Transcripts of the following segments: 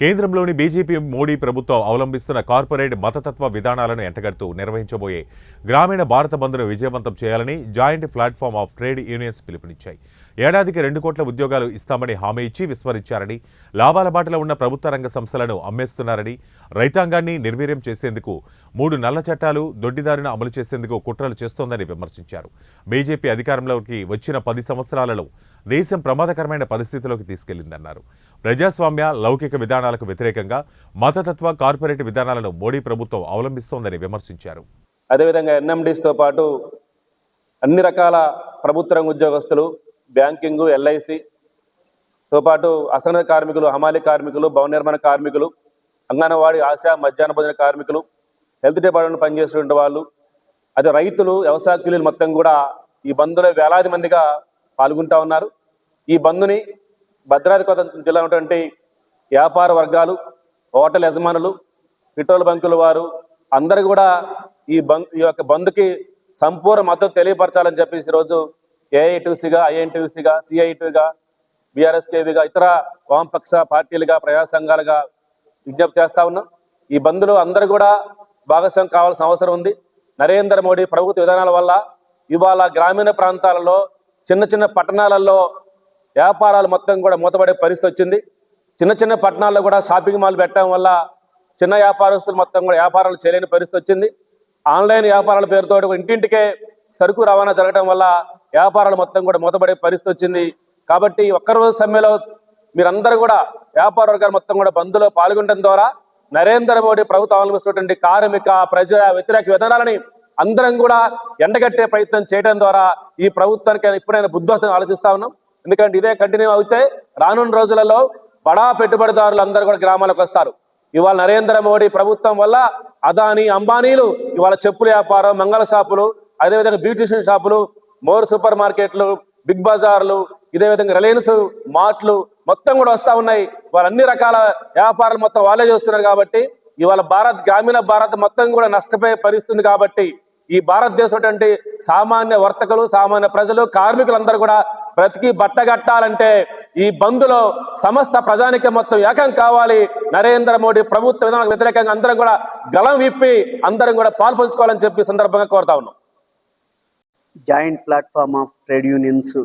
కేంద్రంలోని బీజేపీ మోడీ ప్రభుత్వం అవలంబిస్తున్న కార్పొరేట్ మతతత్వ విధానాలను ఎంటగడుతూ నిర్వహించబోయే గ్రామీణ భారత బంద్ను విజయవంతం చేయాలని joint platform of trade unions పిలుపునిచ్చాయి. ఏడాదికి రెండు కోట్ల ఉద్యోగాలు ఇస్తామని హామీ ఇచ్చి విస్మరించారని లాభాల బాటలో ఉన్న ప్రభుత్వ రంగ సంస్థలను అమ్మేస్తున్నారని రైతాంగాన్ని నిర్వీర్యం చేసేందుకు మూడు నల్ల చట్టాలు దొడ్డిదారిన అమలు చేసేందుకు కుట్రలు చేస్తోందని విమర్శించారు. బీజేపీ అధికారంలోకి వచ్చిన పది సంవత్సరాలలో దేశం ప్రమాదకరమైన పరిస్థితిలోకి తీసుకెళ్ళిందన్నారు. ప్రజాస్వామ్య లౌకిక విధానాలకు వ్యతిరేకంగా మతతత్వ కార్పొరేట్ విధానాలను మోడీ ప్రభుత్వం అవలంబిస్తోందని విమర్శించారు. అదేవిధంగా ఎన్ఎండిస్తో పాటు అన్ని రకాల ప్రభుత్వ రంగ ఉద్యోగస్తులు బ్యాంకింగ్ ఎల్ఐసితో పాటు అసంఘ కార్మికులు హమాలి కార్మికులు భవన నిర్మాణ కార్మికులు అంగన్వాడీ ఆశా మధ్యాహ్న భోజన కార్మికులు హెల్త్ డిపార్ట్మెంట్ పనిచేస్తున్న వాళ్ళు అదే రైతులు వ్యవసాయ కూలీలు మొత్తం కూడా ఈ బంద్లో వేలాది మందిగా పాల్గొంటా ఉన్నారు. ఈ బంద్ని భద్రాద్రి కొత్త జిల్లా ఉన్నటువంటి వ్యాపార వర్గాలు హోటల్ యజమానులు పెట్రోల్ బంకుల వారు అందరు కూడా ఈ బంద్ ఈ యొక్క బంద్కి సంపూర్ణ మద్దతు తెలియపరచాలని చెప్పేసి ఈరోజు ఏఐటీసీగా ఐఎన్టీసీగా సిఐటీగా బీఆర్ఎస్కేవిగా ఇతర వామపక్ష పార్టీలుగా ప్రజా సంఘాలుగా విజ్ఞప్తి చేస్తా ఉన్నాం. ఈ బంద్లో అందరూ కూడా భాగస్వామ్యం కావాల్సిన అవసరం ఉంది. నరేంద్ర మోడీ ప్రభుత్వ విధానాల వల్ల ఇవాళ గ్రామీణ ప్రాంతాలలో చిన్న చిన్న పట్టణాలలో వ్యాపారాలు మొత్తం కూడా మూతపడే పరిస్థితి వచ్చింది. చిన్న చిన్న పట్టణాల్లో కూడా షాపింగ్ మాల్ పెట్టడం వల్ల చిన్న వ్యాపారస్తులు మొత్తం కూడా వ్యాపారాలు చేయలేని పరిస్థితి వచ్చింది. ఆన్లైన్ వ్యాపారాల పేరుతో ఇంటింటికే సరుకు రవాణా జరగడం వల్ల వ్యాపారాలు మొత్తం కూడా మూతపడే పరిస్థితి వచ్చింది. కాబట్టి ఒక్కరోజు సమ్మెలో మీరందరూ కూడా వ్యాపార వర్గాలు మొత్తం కూడా బంద్లో పాల్గొనడం ద్వారా నరేంద్ర మోడీ ప్రభుత్వం అవలంబిస్తున్నటువంటి కార్మిక ప్రజా వ్యతిరేక విధానాలని అందరం కూడా ఎండగట్టే ప్రయత్నం చేయడం ద్వారా ఈ ప్రభుత్వానికి ఇప్పుడైనా బుద్ధి ఆలోచిస్తా ఉన్నాం. ఎందుకంటే ఇదే కంటిన్యూ అవుతే రానున్న రోజులలో బడా పెట్టుబడిదారులు అందరూ కూడా గ్రామాలకు వస్తారు. ఇవాళ నరేంద్ర మోడీ ప్రభుత్వం వల్ల అదాని అంబానీలు ఇవాళ చెప్పుల వ్యాపారం మంగళ షాపులు అదేవిధంగా బ్యూటిషియన్ షాపులు మోర్ సూపర్ మార్కెట్లు బిగ్ బజార్లు ఇదే విధంగా రిలయన్స్ మార్ట్లు మొత్తం కూడా వస్తా ఉన్నాయి. వాళ్ళ అన్ని రకాల వ్యాపారాలు మొత్తం వాళ్ళే చేస్తున్నారు కాబట్టి ఇవాళ భారత్ గ్రామీణ భారత్ మొత్తం కూడా నష్టపోయే పరిస్థితుంది కాబట్టి ఈ భారతదేశం సామాన్య వర్తకులు సామాన్య ప్రజలు కార్మికులందరూ కూడా బ్రతికి బట్టగట్టాలంటే ఈ బంద్లో సమస్త ప్రజానికి మొత్తం ఏకం కావాలి. నరేంద్ర మోడీ ప్రభుత్వ విధానాలకు వ్యతిరేకంగా అందరం కూడా గలం విప్పి అందరం కూడా పాల్పంచుకోవాలని చెప్పి సందర్భంగా కోరుతా ఉన్నాం. Joint platform of trade unions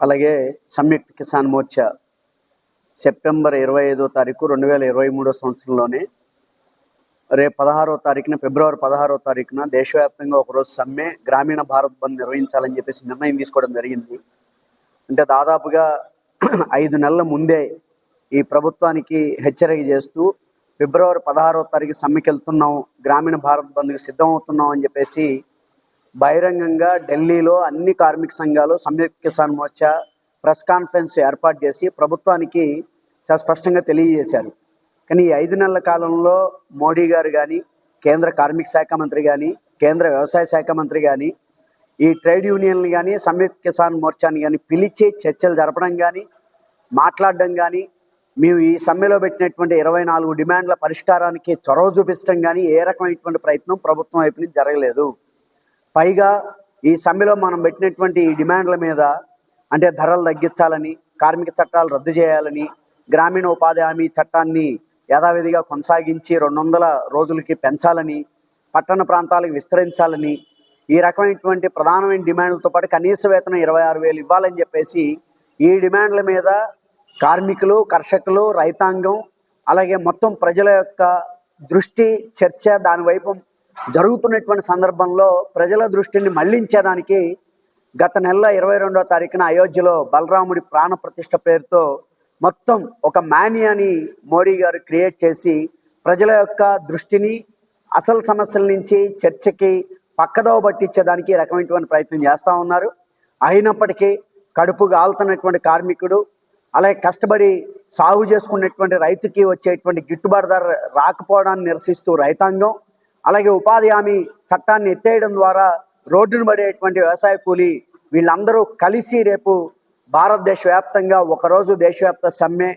అలాగే సంయుక్త కిసాన్ మోర్చా సెప్టెంబర్ ఇరవై ఐదో తారీఖు రెండు వేల ఇరవై మూడో సంవత్సరంలోనే రేపు పదహారో తారీఖున ఫిబ్రవరి పదహారో తారీఖున దేశవ్యాప్తంగా ఒకరోజు సమ్మె గ్రామీణ భారత్ బంద్ నిర్వహించాలని చెప్పేసి నిర్ణయం తీసుకోవడం జరిగింది. అంటే దాదాపుగా ఐదు నెలల ముందే ఈ ప్రభుత్వానికి హెచ్చరిక చేస్తూ ఫిబ్రవరి పదహారో తారీఖు సమ్మెకెళ్తున్నాం గ్రామీణ భారత్ బంద్కి సిద్ధం అవుతున్నాం అని చెప్పేసి బహిరంగంగా ఢిల్లీలో అన్ని కార్మిక సంఘాలు సంయుక్త కిసాన్ మోర్చా ప్రెస్ కాన్ఫరెన్స్ ఏర్పాటు చేసి ప్రభుత్వానికి చాలా స్పష్టంగా తెలియజేశారు. కానీ ఈ ఐదు నెలల కాలంలో మోడీ గారు కానీ కేంద్ర కార్మిక శాఖ మంత్రి కానీ కేంద్ర వ్యవసాయ శాఖ మంత్రి కానీ ఈ ట్రేడ్ యూనియన్లు కానీ సంయుక్త కిసాన్ మోర్చాని కానీ పిలిచి చర్చలు జరపడం కానీ మాట్లాడడం కానీ మేము ఈ సమ్మెలో పెట్టినటువంటి ఇరవై నాలుగు డిమాండ్ల పరిష్కారానికి చొరవ చూపించడం కానీ ఏ రకమైనటువంటి ప్రయత్నం ప్రభుత్వం వైపు నుంచి జరగలేదు. పైగా ఈ సమ్మెలో మనం పెట్టినటువంటి ఈ డిమాండ్ల మీద అంటే ధరలు తగ్గించాలని కార్మిక చట్టాలు రద్దు చేయాలని గ్రామీణ ఉపాధి హామీ చట్టాన్ని యథావిధిగా కొనసాగించి రెండు వందల రోజులకి పెంచాలని పట్టణ ప్రాంతాలకు విస్తరించాలని ఈ రకమైనటువంటి ప్రధానమైన డిమాండ్లతో పాటు కనీస వేతనం ఇరవై ఆరు వేలు ఇవ్వాలని చెప్పేసి ఈ డిమాండ్ల మీద కార్మికులు కర్షకులు రైతాంగం అలాగే మొత్తం ప్రజల యొక్క దృష్టి చర్చ దాని వైపు జరుగుతున్నటువంటి సందర్భంలో ప్రజల దృష్టిని మళ్ళించేదానికి గత నెల ఇరవై రెండో తారీఖున అయోధ్యలో బలరాముడి ప్రాణ ప్రతిష్ట పేరుతో మొత్తం ఒక మానియాని మోడీ గారు క్రియేట్ చేసి ప్రజల యొక్క దృష్టిని అసలు సమస్యల నుంచి చర్చకి పక్కదోవ పట్టించేదానికి రకమైనటువంటి ప్రయత్నం చేస్తూ ఉన్నారు. అయినప్పటికీ కడుపు గాలుతున్నటువంటి కార్మికుడు అలాగే కష్టపడి సాగు చేసుకున్నటువంటి రైతుకి వచ్చేటువంటి గిట్టుబాటు ధర రాకపోవడాన్ని నిరసిస్తూ రైతాంగం అలాగే ఉపాధి హామీ చట్టాన్ని ఎత్తేయడం ద్వారా రోడ్డును పడేటువంటి వ్యవసాయ కూలీ వీళ్ళందరూ కలిసి రేపు భారతదేశ వ్యాప్తంగా ఒకరోజు దేశవ్యాప్త సమ్మె